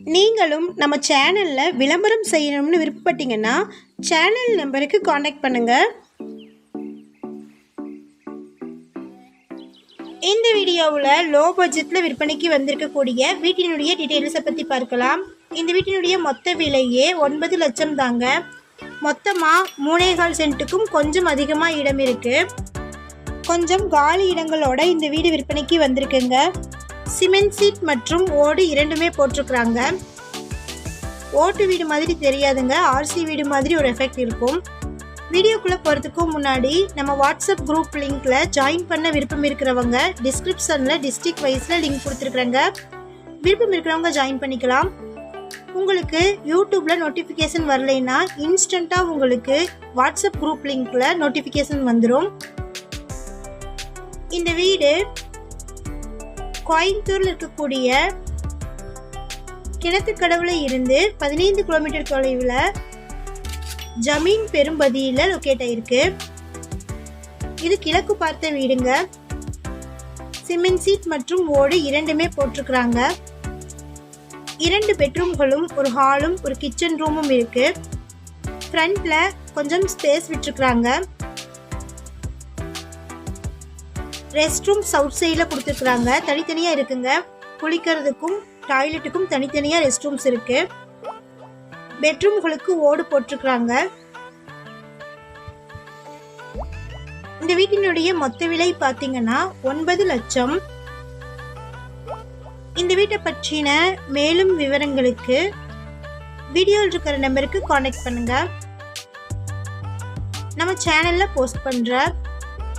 நீங்களும் நம்ம சேனலில் விளம்பரம் செய்யணும்னு விருப்பப்பட்டீங்கன்னா சேனல் நம்பருக்கு காண்டாக்ட் பண்ணுங்கள் இந்த வீடியோவில் லோ பட்ஜெட்டில் விற்பனைக்கு வந்திருக்கக்கூடிய வீட்டினுடைய டீட்டெயில்ஸை பற்றி பார்க்கலாம். இந்த வீட்டினுடைய மொத்த விலையே ஒன்பது லட்சம் தாங்க. மொத்தமாக மூணேகால் சென்ட்டுக்கும் கொஞ்சம் அதிகமாக இடம் இருக்குது கொஞ்சம் காலி இடங்களோட இந்த வீடு விற்பனைக்கு வந்திருக்குங்க. சிமெண்ட் சீட் மற்றும் ஓடு இரண்டுமே போட்டிருக்கிறாங்க. ஓட்டு வீடு மாதிரி தெரியாதுங்க. ஆர்சி வீடு மாதிரி ஒரு எஃபெக்ட் இருக்கும். வீடியோக்குள்ளே போகிறதுக்கு முன்னாடி நம்ம வாட்ஸ்அப் குரூப் லிங்க்ல ஜாயின் பண்ண விருப்பம் இருக்கிறவங்க டிஸ்கிரிப்ஷனில் டிஸ்ட்ரிக்ட் வைஸில் லிங்க் கொடுத்துருக்குறேங்க. விருப்பம் இருக்கிறவங்க ஜாயின் பண்ணிக்கலாம். உங்களுக்கு யூடியூப்பில் நோட்டிஃபிகேஷன் வரலைன்னா இன்ஸ்டண்ட்டாக உங்களுக்கு வாட்ஸ்அப் குரூப் லிங்க்கில் நோட்டிஃபிகேஷன் வந்துடும் இந்த வீடு கோயம்புத்தூரில் இருக்கக்கூடிய கிணத்துக்கடவுல இருந்து பதினைந்து கிலோமீட்டர் தொலைவில் ஜமீன் பெரும்பதியில் லொக்கேட் ஆயிருக்கு. இது கிழக்கு பார்த்த வீடுங்க. சிமெண்ட் சீட் மற்றும் ஓடு இரண்டுமே போட்டிருக்கிறாங்க. இரண்டு பெட்ரூம்களும் ஒரு ஹாலும் ஒரு கிச்சன் ரூமும் இருக்கு. ஃப்ரண்ட்ல கொஞ்சம் ஸ்பேஸ் விட்டுருக்குறாங்க. ரெஸ்ட் ரூம் சவுத் சைடில் கொடுத்துருக்குறாங்க. தனித்தனியாக இருக்குங்க. குளிக்கிறதுக்கும் டாய்லெட்டுக்கும் தனித்தனியாக ரெஸ்ட் ரூம்ஸ் இருக்குது பெட்ரூம்களுக்கு ஓடு போட்டிருக்கிறாங்க. இந்த வீட்டினுடைய மொத்த விலை பார்த்தீங்கன்னா ஒன்பது லட்சம். இந்த வீட்டை பற்றின மேலும் விவரங்களுக்கு வீடியோவில் இருக்கிற நம்பருக்கு காண்டாக்ட் பண்ணுங்கள் நம்ம சேனலில் போஸ்ட் பண்ணுற